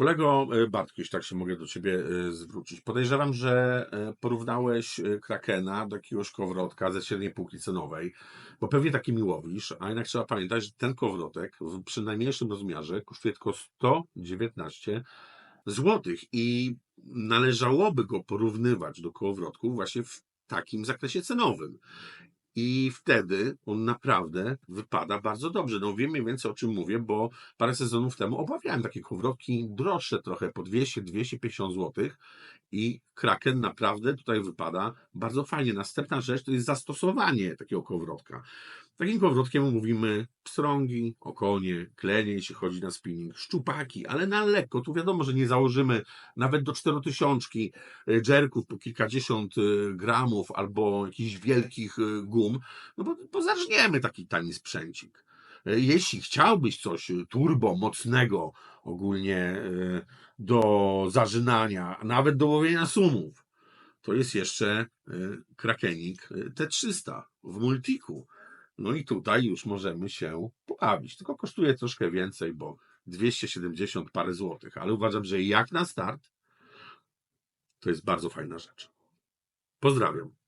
Kolego e, Bartku, jeśli tak się mogę do ciebie e, zwrócić. Podejrzewam, że e, porównałeś Krakena do jakiegoś kowrotka ze średniej półki cenowej, bo pewnie taki mi łowisz, a jednak trzeba pamiętać, że ten kowrotek w, przy najmniejszym rozmiarze kosztuje tylko 119 złotych i należałoby go porównywać do kołowrotków właśnie w takim zakresie cenowym. I wtedy on naprawdę wypada bardzo dobrze. No wiem mniej więcej o czym mówię, bo parę sezonów temu obawiałem takie kowrotki droższe trochę, po 200-250 zł i Kraken naprawdę tutaj wypada bardzo fajnie. Następna rzecz to jest zastosowanie takiego kowrotka. Takim kowrotkiem mówimy pstrągi, okonie, klenie, jeśli chodzi na spinning, szczupaki, ale na lekko. Tu wiadomo, że nie założymy nawet do 4000 dżerków po kilkadziesiąt y, gramów albo jakichś wielkich y, gum, no bo, bo zarżniemy taki tani sprzęcik. Jeśli chciałbyś coś turbo, mocnego ogólnie do zażynania, nawet do łowienia sumów, to jest jeszcze krakenik y, T300 w multiku. No i tutaj już możemy się pobawić. Tylko kosztuje troszkę więcej, bo 270 parę złotych, ale uważam, że jak na start to jest bardzo fajna rzecz. Pozdrawiam.